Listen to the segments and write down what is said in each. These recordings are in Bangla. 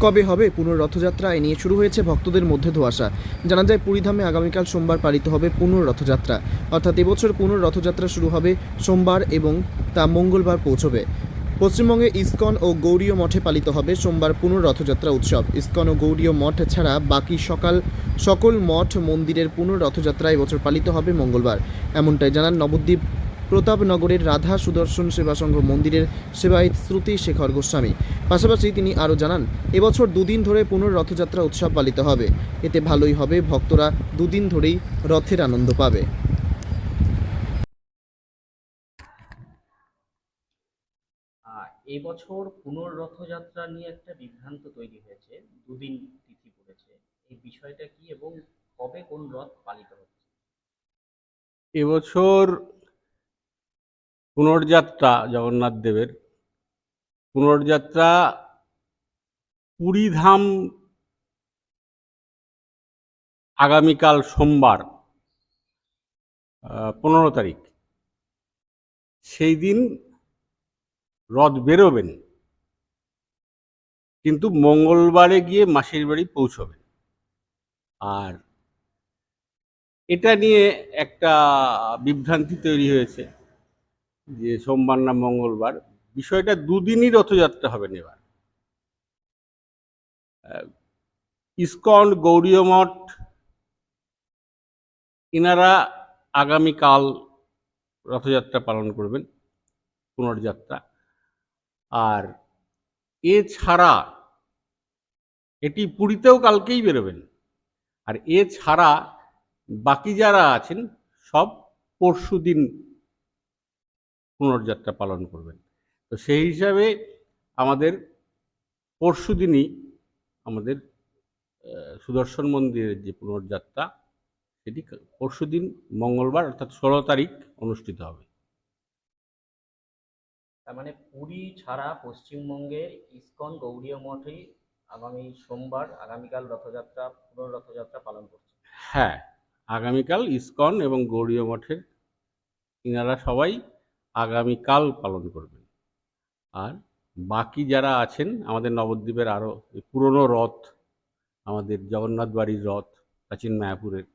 কবে হবে পুনর্রথযাত্রা এ নিয়ে শুরু হয়েছে ভক্তদের মধ্যে ধোয়াশা। জানা যায়, পুরীধামে আগামীকাল সোমবার পালিত হবে পুনর্রথযাত্রা। অর্থাৎ এবছর পুনর্রথযাত্রা শুরু হবে সোমবার এবং তা মঙ্গলবার পৌঁছবে। পশ্চিমবঙ্গে ইসকন ও গৌরীয় মঠে পালিত হবে সোমবার পুনর্রথযাত্রা উৎসব। ইসকন ও গৌরীয় মঠ ছাড়া বাকি সকাল, সকল মঠ মন্দিরের পুনর্রথযাত্রা এবছর পালিত হবে মঙ্গলবার। এমনটাই জানান নবদ্বীপ প্রতাপনগরের রাধা সুদর্শন সেবা সংঘ মন্দিরের সেবায়িত শ্রুতি শেখর গোস্বামী। পাশাপাশি তিনি আরও জানান এবছর দুদিন ধরে পুনর রথযাত্রা উৎসব পালিত হবে। এতে ভালোই হবে ভক্তরা দুদিন ধরেই রথের আনন্দ পাবে। এবছর পুনর্রথযাত্রা নিয়ে একটা বিভ্রান্ত তৈরি হয়েছে। দুদিন তিথি পড়েছে। এই বিষয়টা কি এবং কবে কোন রথ পালিত হচ্ছে? এবছর পুনর্যাত্রা জগন্নাথ দেবের। পুনর্যাত্রা পুরীধাম আগামীকাল সোমবার পনেরো তারিখ। সেই দিন রথ বেরোবেন, কিন্তু মঙ্গলবারে গিয়ে মাসির বাড়ি পৌঁছবেন। আর এটা নিয়ে একটা বিভ্রান্তি তৈরি হয়েছে। যে সোমবার না মঙ্গলবার, বিষয়টা দুদিনই রথযাত্রা হবে এবার ইস্কন ইসকন গৌরীয় মঠ, ইনারা আগামীকাল রথযাত্রা পালন করবেন, পুনর্যাত্রা। আর এছাড়া এটি পুরীতেও কালকেই বেরোবেন। আর এছাড়া বাকি যারা আছেন, সব পরশু দিন পুনর্যাত্রা পালন করবেন। তো সেই হিসাবে আমাদের পরশু দিনই আমাদের সুদর্শন মন্দিরের যে পুনর্যাত্রা সেটি পরশু দিন মঙ্গলবার অর্থাৎ ষোলো তারিখ অনুষ্ঠিত হবে। তার মানে পুরী ছাড়া পশ্চিমবঙ্গের ইস্কন গৌরীয় মঠে আগামী সোমবার আগামীকাল রথযাত্রা পুনর্রথযাত্রা পালন করছে। হ্যাঁ আগামীকাল ইস্কন এবং গৌরীয় মঠের ইনারা সবাই আগামীকাল পালন করবেন। আর বাকি যারা আছেন, আমাদের নবদ্বীপের আরও পুরনো রথ, আমাদের জগন্নাথ বাড়ির রথ প্রাচীন মায়াপুরের,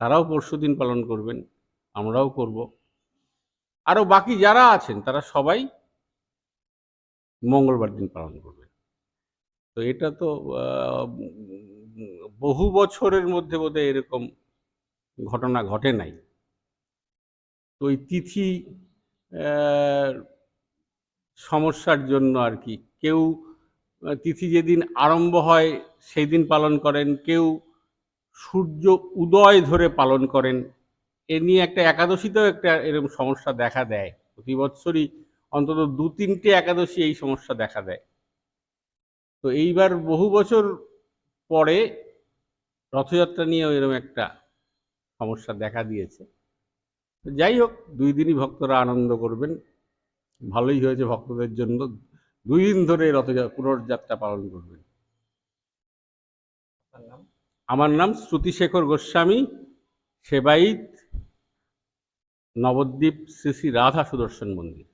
তারাও পরশু দিন পালন করবেন, আমরাও করব। আরও বাকি যারা আছেন, তারা সবাই মঙ্গলবার দিন পালন করবেন। তো এটা তো বহু বছরের মধ্যে বোধহয় এরকম ঘটনা ঘটে নাই। তো ওই তিথি সমস্যার জন্য আর কি। কেউ তিথি যেদিন আরম্ভ হয় সেই দিন পালন করেন। কেউ সূর্য উদয় ধরে পালন করেন। এ নিয়ে একটা একাদশীতেও একটা এরকম সমস্যা দেখা দেয়। প্রতি বছরই অন্তত দু তিনটে একাদশী এই সমস্যা দেখা দেয়। তো এইবার বহু বছর পরে রথযাত্রা নিয়েও এরকম একটা সমস্যা দেখা দিয়েছে। যাই হোক, দুই দিনই ভক্তরা আনন্দ করবেন। ভালোই হয়েছে ভক্তদের জন্য। দুই দিন ধরে রথযাত্রা পুনর্যাত্রা পালন করবেন। আমার নাম শ্রুতিশেখর গোস্বামী সেবাইত নবদ্বীপ শ্রী শ্রী রাধা সুদর্শন মন্দির।